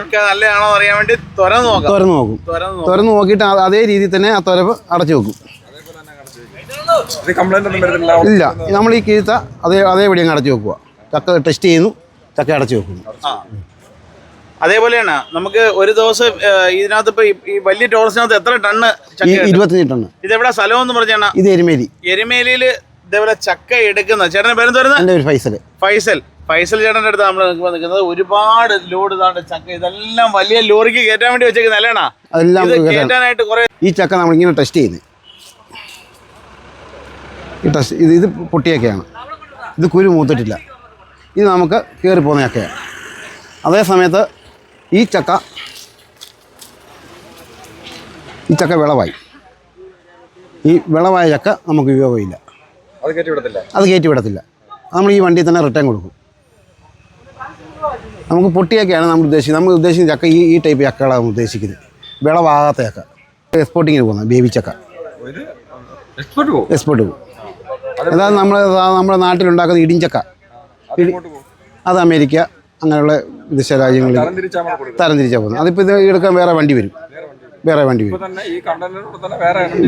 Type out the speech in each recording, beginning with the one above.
നല്ലതാണോ അറിയാൻ വേണ്ടി തുറന്നു നോക്കാം. തുറന്നു നോക്കും. തുറന്നു നോക്കാം. തുറന്ന് നോക്കിയിട്ട് അതേ രീതിയിൽ തന്നെ ആ തുരപ്പ് അടച്ചു വെക്കും. ഇല്ല നമ്മൾ ഈ കീഴ്ത്ത അതേ അതേപടി അങ്ങ് അടച്ചു വെക്കുക ചക്ക ടെസ്റ്റ് ചെയ്യുന്നു ചക്ക അടച്ചു വെക്കുന്നു. അതേപോലെയാണ് നമുക്ക് ഒരു ദിവസം ഇതിനകത്ത് ഇപ്പൊ ഈ- വലിയ ടോറസിനകത്ത് എത്ര ടണ്ണ്? ഇരുപത്തഞ്ച് ടണ്ണ്. എവിടെ സ്ഥലം എന്ന് പറഞ്ഞാണ്? ഇത് എരുമേലി. എരുമേലിയിൽ ഇതേപോലെ ചക്ക എടുക്കുന്ന ചേട്ടൻ പേരും പറയുന്നത് ഫൈസൽ ഫൈസൽ. ഫൈസൽ ചേട്ടന്റെ അടുത്ത് നമ്മൾ നിൽക്കുമ്പോൾ നിൽക്കുന്നത് ഒരുപാട് ലോഡ് ഇതാണ്ട് ചക്ക ഇതെല്ലാം വലിയ ലോറിക്ക് കയറ്റാൻ വേണ്ടി വെച്ചേക്കുന്ന നല്ലതാണോ എല്ലാം. കയറ്റാനായിട്ട് കുറെ ഈ ചക്ക നമ്മളിങ്ങനെ ടെസ്റ്റ് ചെയ്യുന്നത് ഈ ടെസ്റ്റ് ഇത് ഇത് പൊട്ടിയൊക്കെയാണ്. ഇത് കുരു മൂത്തിട്ടില്ല. ഇത് നമുക്ക് കയറി പോകുന്ന ചക്കയാണ്. അതേ സമയത്ത് ഈ ചക്ക ഈ ചക്ക വിളവായി. ഈ വിളവായ ചക്ക നമുക്ക് ഉപയോഗമില്ല. അത് കയറ്റി വിടത്തില്ല. അത് കയറ്റി വിടത്തില്ല. നമ്മൾ ഈ വണ്ടിയിൽ തന്നെ റിട്ടേൺ കൊടുക്കും. നമുക്ക് പൊട്ടിയൊക്കെയാണ് നമ്മൾ ഉദ്ദേശിക്കുന്നത്. നമ്മൾ ഉദ്ദേശിക്കുന്ന ചക്ക ഈ ഈ ടൈപ്പ് ചക്കകളാണ് നമ്മൾ ഉദ്ദേശിക്കുന്നത്. വിളവാകാത്ത ചക്ക. എക്സ്പോർട്ടിങ്ങിന് പോകുന്നത് ബേബി ചക്ക. എക്സ്പോർട്ട് പോകും. അതായത് നമ്മൾ നമ്മുടെ നാട്ടിലുണ്ടാക്കുന്ന ഇടിഞ്ചക്ക അത് അമേരിക്ക അങ്ങനെയുള്ള വിദേശ രാജ്യങ്ങളിൽ തരംതിരിച്ചാൽ പോകുന്നത്. അതിപ്പോൾ ഇത് എടുക്കാൻ വേറെ വണ്ടി വരും. വേറെ വണ്ടി വരും.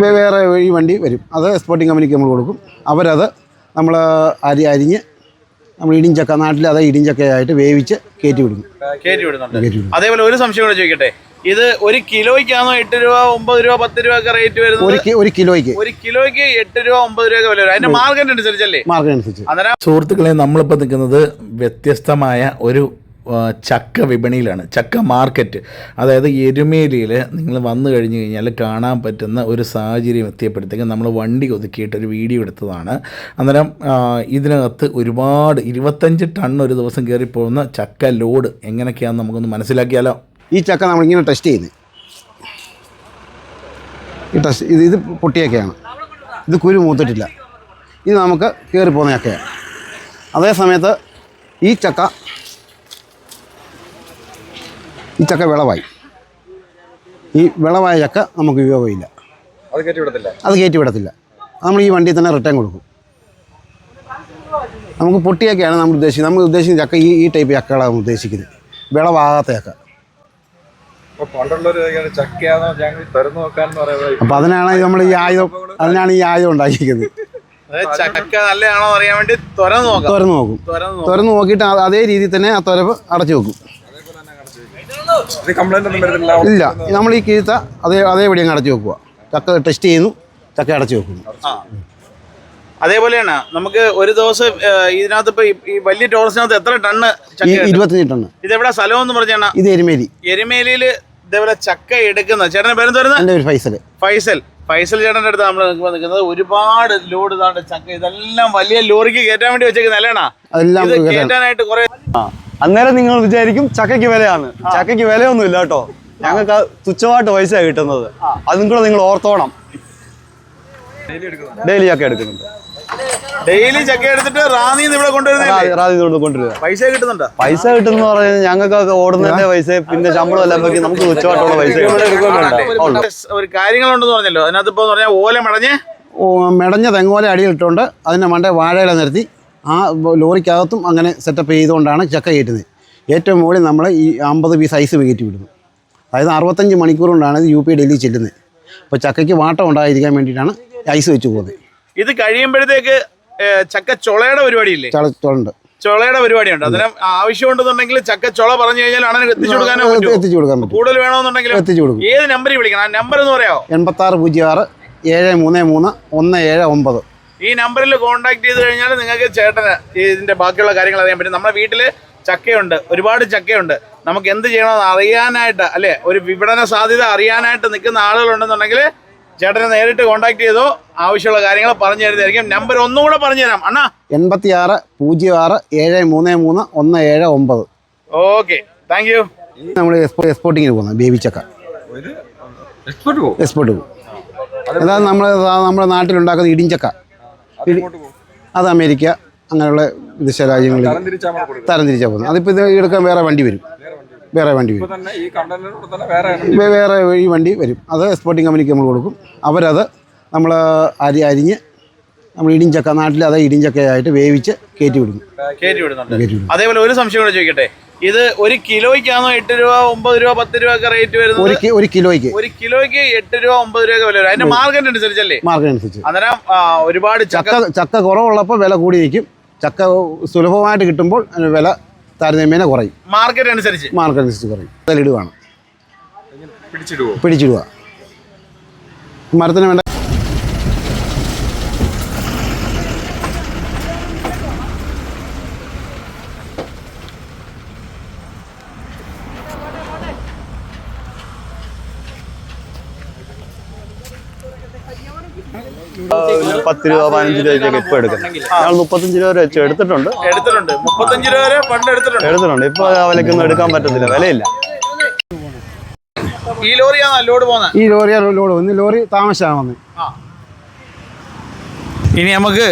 വേറെ ഈ വണ്ടി വരും. അത് എക്സ്പോർട്ടിങ് കമ്പനിക്ക് നമ്മൾ കൊടുക്കും. അവരത് നമ്മൾ അരി അരിഞ്ഞ് നമ്മൾ ഇടിഞ്ചക്ക നാട്ടിൽ അത് ഇടിഞ്ചക്കയായിട്ട് വേവിച്ച് കയറ്റി വിടും കയറ്റി വിടുന്നുണ്ട്. അതേപോലെ ഒരു സംശയം കൂടെ ചോദിക്കട്ടെ? ഇത് ഒരു കിലോയ്ക്കാണോ എട്ട് രൂപ ഒമ്പത് രൂപ പത്ത് രൂപ ഒക്കെ റേറ്റ് വരുന്നത്? ഒരു ഒരു കിലോയ്ക്ക്. ഒരു കിലോയ്ക്ക് എട്ട് രൂപ ഒമ്പത് രൂപ ഒക്കെ വില വരും. അതിന്റെ മാർക്കറ്റ് അനുസരിച്ചല്ലേ? മാർക്കറ്റ് അനുസരിച്ച്. സുഹൃത്തുക്കളെ നമ്മളിപ്പോൾ നിൽക്കുന്നത് വ്യത്യസ്തമായ ഒരു ചക്ക വിപണിയിലാണ്. ചക്ക മാർക്കറ്റ് അതായത് എരുമേലിയിൽ നിങ്ങൾ വന്നു കഴിഞ്ഞു കഴിഞ്ഞാൽ കാണാൻ പറ്റുന്ന ഒരു സാഹചര്യം എത്തിയപ്പോഴത്തേക്കും നമ്മൾ വണ്ടി ഒതുക്കിയിട്ട് ഒരു വീഡിയോ എടുത്തതാണ്. അന്നേരം ഇതിനകത്ത് ഒരുപാട് ഇരുപത്തഞ്ച് ടൺ ഒരു ദിവസം കയറിപ്പോകുന്ന ചക്ക ലോഡ് എങ്ങനെയൊക്കെയാണെന്ന് നമുക്കൊന്ന് മനസ്സിലാക്കിയാലോ? ഈ ചക്ക നമ്മളിങ്ങനെ ടെസ്റ്റ് ചെയ്യുന്നത് ഈ ടെസ്റ്റ് ഇത് ഇത് പൊട്ടിയൊക്കെയാണ്. ഇത് കുരു മൂത്തിട്ടില്ല. ഇത് നമുക്ക് കയറി പോകുന്ന ചക്കയാണ് അതേ ഈ ചക്ക ഈ ചക്ക വിളവായി. ഈ വിളവായ ചക്ക നമുക്ക് ഉപയോഗമില്ല. അത് കയറ്റി വിടത്തില്ല. അത് കയറ്റി വിടത്തില്ല. നമ്മൾ ഈ വണ്ടിയിൽ തന്നെ റിട്ടേൺ കൊടുക്കും. നമുക്ക് പൊട്ടിയൊക്കെയാണ് നമ്മൾ ഉദ്ദേശിക്കുന്നത്. നമ്മൾ ഉദ്ദേശിക്കുന്ന ചക്ക ഈ ഈ ടൈപ്പ് ചക്കകളാണ് നമ്മൾ ഉദ്ദേശിക്കുന്നത്. വിളവാകാത്ത ചക്ക. അപ്പൊ അതിനാണ് നമ്മൾ ഈ ആയുധം അതിനാണ് ഈ ആയുധം ഉണ്ടാക്കിയിരിക്കുന്നത്. അതായത് ചക്ക നല്ലതാണോ അറിയാൻ വേണ്ടി തുറന്നു നോക്കും. തുറന്ന് നോക്കും. തുറന്നു നോക്കിയിട്ട് അതേ രീതിയിൽ തന്നെ ആ തുരവ് അടച്ചു വെക്കും ഇത് കംപ്ലൈന്റ് ഒന്നും വരുന്നില്ല ഇല്ല. നമ്മൾ ഈ കീഴ്ത്ത അതേ അതേപടി അങ്ങ് അടച്ചു വെക്കുക. ചക്ക ടെസ്റ്റ് ചെയ്യുന്നു ചക്ക അടച്ചു വെക്കുന്നു. അതേപോലെയാണ്. നമുക്ക് ഒരു ദിവസം ഇതിനകത്ത് ഇപ്പൊ ഈ- വലിയ ടോറസിനകത്ത് എത്ര ടണ്ണ് ഈ ടണ്ണ്. ഇത് ഇതെവിടെ സ്ഥലം എന്ന് പറഞ്ഞാണ് ഇത് എരുമേലി. എരുമേലിയിൽ ഇതേപോലെ ചക്ക എടുക്കുന്ന ചേട്ടന് പേര് തരുന്നത് ഫൈസൽ. ഫൈസൽ. ഫൈസൽ ചേട്ടന്റെ അടുത്ത് നമ്മൾ നിൽക്കുന്നത്. ഒരുപാട് ലോഡ് ഇതാണ്ട് ചക്ക ഇതെല്ലാം വലിയ ലോറിക്ക് കയറ്റാൻ വേണ്ടി വെച്ചേക്കുന്ന അല്ലേണാ? കയറ്റാനായിട്ട് കുറെ അന്നേരം നിങ്ങൾ വിചാരിക്കും ചക്കയ്ക്ക് വിലയാണ്. ചക്കയ്ക്ക് വിലയൊന്നും ഇല്ല കേട്ടോ. ഞങ്ങൾക്ക് തുച്ഛമായിട്ട് പൈസ കിട്ടുന്നത്. അതും കൂടെ നിങ്ങൾ ഓർത്തോണം. ഡെയിലി ചക്ക എടുക്കുന്നുണ്ട്. ഡെയിലി ചക്ക എടുത്തിട്ട് റാന്നിന്ന് ഇവിടെ കൊണ്ടുവരുന്നത് റാന്നി കൊണ്ട് കൊണ്ടുവരുക പൈസ കിട്ടുന്നുണ്ട്? പൈസ കിട്ടുന്ന പറയുന്നത് ഞങ്ങൾക്ക് ഓടുന്നതിന്റെ പൈസ പിന്നെ ശമ്പളം എല്ലാം വെക്കി നമുക്ക് തുച്ഛമായിട്ടുള്ള പൈസ ഒരു കാര്യങ്ങളുണ്ടെന്ന് പറഞ്ഞല്ലോ. അതിനകത്ത് ഇപ്പൊ പറഞ്ഞാൽ ഓല മടഞ്ഞ് മെടഞ്ഞ തെങ്ങോല അടിയിലിട്ടുകൊണ്ട് അതിന്റെ മണ്ടേ വാഴയില നിരത്തി ആ ലോറിക്കകത്തും അങ്ങനെ സെറ്റപ്പ് ചെയ്തുകൊണ്ടാണ് ചക്ക കയറ്റുന്നത്. ഏറ്റവും മുകളിൽ നമ്മൾ ഈ അമ്പത് പീസ് ഐസ് കയറ്റി വിടുന്നു അതായത് അറുപത്തഞ്ച് മണിക്കൂർ കൊണ്ടാണ് ഇത് യു പി ഡൽഹി ചെല്ലുന്നത്. അപ്പോൾ ചക്കയ്ക്ക് വാട്ടം ഉണ്ടായിരിക്കാൻ വേണ്ടിയിട്ടാണ് ഐസ് വെച്ച് പോകുന്നത് ഇത് കഴിയുമ്പോഴത്തേക്ക് ചക്ക ചൊളയുടെ പരിപാടിയില്ലേ? ചളച്ചുണ്ട് ചൊളയുടെ പരിപാടിയുണ്ട്. അതിന് ആവശ്യമുണ്ടെന്നുണ്ടെങ്കിൽ ചക്ക ചൊള പറഞ്ഞു കഴിഞ്ഞാൽ എത്തിച്ചു കൊടുക്കാനോ എത്തിച്ചു കൊടുക്കാൻ കൂടുതൽ വേണമെന്നുണ്ടെങ്കിൽ എത്തിച്ചു കൊടുക്കും. ഏത് നമ്പറിൽ വിളിക്കണം? ആ നമ്പർ എന്ന് പറയാമോ? എൺപത്താറ് പൂജ്യം ആറ് ഏഴ് മൂന്ന് മൂന്ന് ഒന്ന് ഏഴ് ഒമ്പത്. ഈ നമ്പറിൽ കോൺടാക്ട് ചെയ്ത് കഴിഞ്ഞാൽ നിങ്ങൾക്ക് ചേട്ടന് ഇതിന്റെ ബാക്കിയുള്ള കാര്യങ്ങൾ അറിയാൻ പറ്റും. നമ്മുടെ വീട്ടിൽ ചക്കയുണ്ട്. ഒരുപാട് ചക്കയുണ്ട്. നമുക്ക് എന്ത് ചെയ്യണമെന്ന് അറിയാനായിട്ട് അല്ലേ? ഒരു വിപണന സാധ്യത അറിയാനായിട്ട് നിൽക്കുന്ന ആളുകളുണ്ടെന്നുണ്ടെങ്കിൽ ചേട്ടനെ നേരിട്ട് കോൺടാക്ട് ചെയ്തോ ആവശ്യമുള്ള കാര്യങ്ങൾ പറഞ്ഞു തരുന്നതായിരിക്കും. നമ്പർ ഒന്നും കൂടെ പറഞ്ഞു തരാം. അണ്ണാ. എൺപത്തി ആറ് പൂജ്യം ആറ് ഏഴ് മൂന്ന് മൂന്ന് ഒന്ന് ഏഴ് ഒമ്പത്. ഓക്കെ താങ്ക് യു നമ്മൾ എക്സ്പോർട്ടിങ്ങിന് പോകുന്നത്. ബേബി ചക്ക. ഇത് എക്സ്പോർട്ട് പോകും എക്സ്പോർട്ട് പോകും അതായത് നമ്മൾ നമ്മുടെ നാട്ടിലുണ്ടാക്കുന്ന ഇടിഞ്ചക്ക. അത് അമേരിക്ക അങ്ങനെയുള്ള വിദേശ രാജ്യങ്ങളിൽ തരംതിരിച്ചാൽ കൊടുക്കും തരം തിരിച്ചാൽ പോകുന്നത്. അതിപ്പോൾ ഇത് എടുക്കാൻ വേറെ വണ്ടി വരും. വേറെ വണ്ടി ഇപ്പൊ വരും. തന്നെ ഈ കണ്ടെയ്നറിനോട് തന്നെ വേറെ ഈ വണ്ടി വരും. അത് എക്സ്പോർട്ടിങ് കമ്പനിക്ക് നമ്മൾ കൊടുക്കും. അവരത് നമ്മൾ അരി അരിഞ്ഞ് നമ്മൾ ഇടിഞ്ചക്ക നാട്ടിൽ അത് ഇടിഞ്ചക്കയായിട്ട് വേവിച്ച് കയറ്റി വിടും കയറ്റി വിടുന്നുണ്ട്. കയറ്റി വിടും അതേപോലെ ഒരു സംശയം കൂടെ ചോദിക്കട്ടെ? ഇത് ഒരു കിലോയ്ക്കാണോ എട്ട് രൂപ ഒമ്പത് രൂപ പത്ത് രൂപ ഒക്കെ റേറ്റ് വരുന്നത്? ഒരു കിലോയ്ക്ക്. ഒരു കിലോയ്ക്ക് എട്ട് രൂപ ഒമ്പത് രൂപ വില വരും. അതിന്റെ മാർക്കറ്റ് അനുസരിച്ചല്ലേ? മാർക്കറ്റ് അനുസരിച്ച്. അന്നേരം ഒരുപാട് ചക്ക ചക്ക കുറവുള്ളപ്പോൾ വില കൂടിയിരിക്കും. ചക്ക സുലഭമായിട്ട് കിട്ടുമ്പോൾ വില താരതമ്യേന കുറയും. മാർക്കറ്റ് അനുസരിച്ച്. മാർക്കറ്റ് അനുസരിച്ച് കുറയും. അതിലിടുവാണ്. പിടിച്ചിടുവോ? പിടിച്ചിടുക മരത്തിന് വേണ്ട പത്ത് രൂപ പതിനഞ്ച് രൂപയ്ക്കൊക്കെ ഇപ്പൊ എടുക്കുന്നത് ഞങ്ങൾ മുപ്പത്തഞ്ച് രൂപ വരെ വെച്ച് എടുത്തിട്ടുണ്ട്. എടുത്തിട്ടുണ്ട്. മുപ്പത്തഞ്ച് രൂപ വരെ പണ്ട് എടുത്തിട്ടുണ്ട്. എടുത്തിട്ടുണ്ട്. ഇപ്പൊ ആ വിലക്കൊന്നും എടുക്കാൻ പറ്റത്തില്ല. വിലയില്ല. ഈ ലോറിയാണോ ലോഡ് പോകുന്നത് ഈ ലോറി ലോഡ് വന്ന് ലോറി താമസിച്ചാണ് വന്ന് ഇനി നമുക്ക്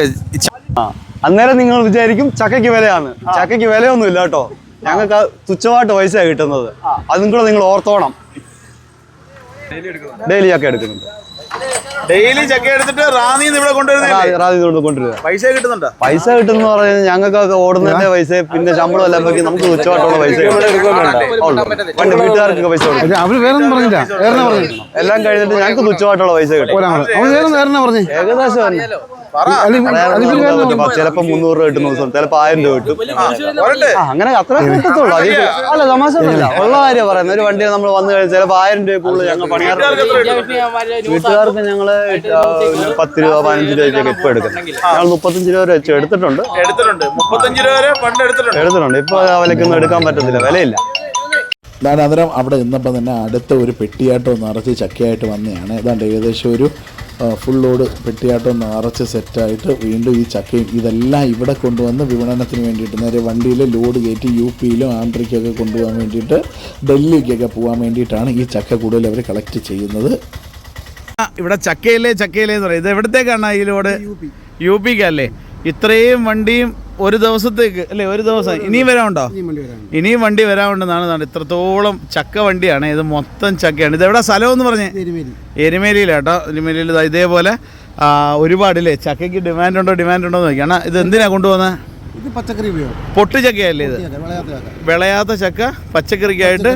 അന്നേരം നിങ്ങൾ വിചാരിക്കും ചക്കയ്ക്ക് വിലയാണ്. ചക്കയ്ക്ക് വിലയൊന്നും ഇല്ല കേട്ടോ. ഞങ്ങൾക്ക് തുച്ഛമായിട്ട് പൈസ കിട്ടുന്നത്. അതും കൂടെ നിങ്ങൾ ഓർത്തോണം. ഡെയിലി ചക്ക എടുക്കുന്നുണ്ട്. ഡെയിലി ചക്ക എടുത്തിട്ട് റാന്നിന്ന് ഇവിടെ കൊണ്ടുവരുന്നത് റാന്നിന്ന് ഇവിടെ കൊണ്ടുവരുന്നത്. പൈസ കിട്ടുന്നുണ്ടോ? പൈസ കിട്ടുന്ന പറഞ്ഞാൽ ഞങ്ങൾക്കൊക്കെ ഓടുന്നതിന്റെ പൈസ പിന്നെ ശമ്പളം എല്ലാം വെക്കി നമുക്ക് തുച്ഛമായിട്ടുള്ള പൈസ. പണ്ട് വീട്ടുകാർക്കൊക്കെ പൈസ കൊടുക്കും. അവർ വേറെ ഒന്നും പറഞ്ഞില്ല. വേറെ പറഞ്ഞു? എല്ലാം കഴിഞ്ഞിട്ട് ഞങ്ങൾക്ക് തുച്ഛമായിട്ടുള്ള പൈസ കിട്ടും. ഏകദേശം അത്. ചിലപ്പോ മുന്നൂറ് രൂപ കിട്ടുന്ന ദിവസം ചിലപ്പോ ആയിരം രൂപ കിട്ടും. അങ്ങനെ അത്ര കിട്ടത്തുള്ളൂ. അതിൽ അല്ല തമാശ ഒന്നുമില്ല ഉള്ള കാര്യം പറയുന്നത്. ഒരു വണ്ടി നമ്മൾ വന്നു കഴിഞ്ഞാൽ ചിലപ്പോൾ ആയിരം രൂപ കൂടുതൽ ഞങ്ങൾ പണിയാറ് വീട്ടുകാർക്ക് ഞങ്ങൾ പത്ത് രൂപ പതിനഞ്ച് രൂപയൊക്കെ ഇപ്പൊ എടുക്കുന്നത് ഞങ്ങൾ മുപ്പത്തഞ്ച് രൂപ വരെ വെച്ച് എടുത്തിട്ടുണ്ട്. എടുത്തിട്ടുണ്ട്. മുപ്പത്തഞ്ച് രൂപ പണ്ട് എടുത്തിട്ടുണ്ട്. എടുത്തിട്ടുണ്ട്. ഇപ്പൊ വിലക്കൊന്നും എടുക്കാൻ പറ്റത്തില്ല. വിലയില്ല. ഞാൻ അന്നേരം അവിടെ നിന്നപ്പോൾ തന്നെ അടുത്ത ഒരു പെട്ടിയാട്ടം നിറച്ച് ചക്കയായിട്ട് വന്നതാണ്. ഏതാണ്ട് ഏകദേശം ഒരു ഫുൾ ലോഡ് പെട്ടിയാട്ടം നിറച്ച് സെറ്റായിട്ട് വീണ്ടും ഈ ചക്കയും ഇതെല്ലാം ഇവിടെ കൊണ്ടുവന്ന് വിപണനത്തിന് വേണ്ടിയിട്ട് നേരെ വണ്ടിയിൽ ലോഡ് കയറ്റി യു പിയിലും ആന്ധ്രയ്ക്കൊക്കെ കൊണ്ടുപോകാൻ വേണ്ടിയിട്ട് ഡൽഹിക്കൊക്കെ പോകാൻ വേണ്ടിയിട്ടാണ് ഈ ചക്ക കൂടുതൽ അവർ കളക്ട് ചെയ്യുന്നത്. ഇവിടെ ചക്കയിലെ ചക്കയിലെ എന്ന് പറയും. ഇത് എവിടത്തേക്കാണ് ഈ ലോഡ് യു പിക്കല്ലേ ഇത്രയും വണ്ടിയും ഒരു ദിവസത്തേക്ക് അല്ലേ ഒരു ദിവസം. ഇനിയും വരാനുണ്ടോ. ഇനിയും വണ്ടി വരാനുണ്ടെന്നാണ് ഇത്രത്തോളം ചക്ക വണ്ടിയാണ്. ഇത് മൊത്തം ചക്കയാണ്. ഇത് എവിടെ സ്ഥലം എന്ന് പറഞ്ഞേ? എരുമേലിയിലാട്ടോ എരുമേലിയിൽ ഇതേപോലെ ഒരുപാട് ഒരുപാടില്ലേ? ചക്കയ്ക്ക് ഡിമാൻഡ് ഉണ്ടോ ഡിമാൻഡ് ഉണ്ടോ എന്ന് നോക്കിയാണ് ഇത് എന്തിനാ കൊണ്ടുപോകുന്നത് പച്ചക്കറി ഉപയോഗം. പൊട്ടു ചക്കയല്ലേ ഇത് വിളയാത്ത ചക്ക. പച്ചക്കറിക്കായിട്ട്.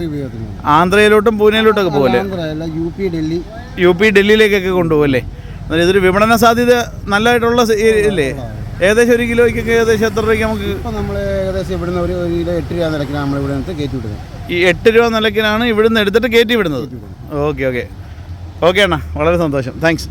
ആന്ധ്രയിലോട്ടും പൂനെയിലോട്ടൊക്കെ പോകല്ലേ U P Delhi. U P ഡൽഹിയിലേക്കൊക്കെ കൊണ്ടുപോകല്ലേ ഇതൊരു വിപണന സാധ്യത നല്ലതായിട്ടുള്ള ഇല്ലേ? ഏകദേശം ഒരു കിലോയ്ക്ക് ഏകദേശം എത്ര രൂപയ്ക്ക് നമുക്ക് നമ്മൾ ഏകദേശം ഇവിടുന്ന് ഒരു ഒരു കിലോ എട്ട് രൂപ നിലക്കിനാണ് നമ്മൾ ഇവിടെ നിന്ന് കയറ്റി വിടുന്നത്. ഈ എട്ട് രൂപ നിലക്കിനാണ് ഇവിടുന്ന് എടുത്തിട്ട് കയറ്റി വിടുന്നത്? Okay okay. ഓക്കെ അണ്ണാ. വളരെ സന്തോഷം. താങ്ക്സ്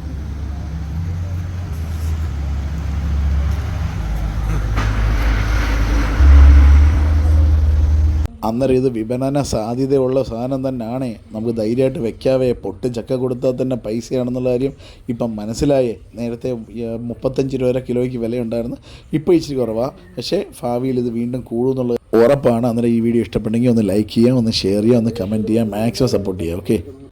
അന്നേരം ഇത് വിപണന സാധ്യതയുള്ള സാധനം തന്നെയാണ്. നമുക്ക് ധൈര്യമായിട്ട് വെക്കാവേ. പൊട്ട് ചക്ക കൊടുത്താൽ തന്നെ പൈസയാണെന്നുള്ള കാര്യം ഇപ്പം മനസ്സിലായേ. നേരത്തെ മുപ്പത്തഞ്ച് രൂപ വരെ കിലോയ്ക്ക് വിലയുണ്ടായിരുന്നു. ഇപ്പോൾ ഇച്ചിരി കുറവാണ് പക്ഷേ ഭാവിയിൽ ഇത് വീണ്ടും കൂടുമെന്നുള്ളത് ഉറപ്പാണ്. അന്നേരം ഈ വീഡിയോ ഇഷ്ടപ്പെട്ടെങ്കിൽ ഒന്ന് ലൈക്ക് ചെയ്യുക ഒന്ന് ഷെയർ ചെയ്യുക ഒന്ന് കമന്റ് ചെയ്യുക മാക്സിമം സപ്പോർട്ട് ചെയ്യുക. ഓക്കെ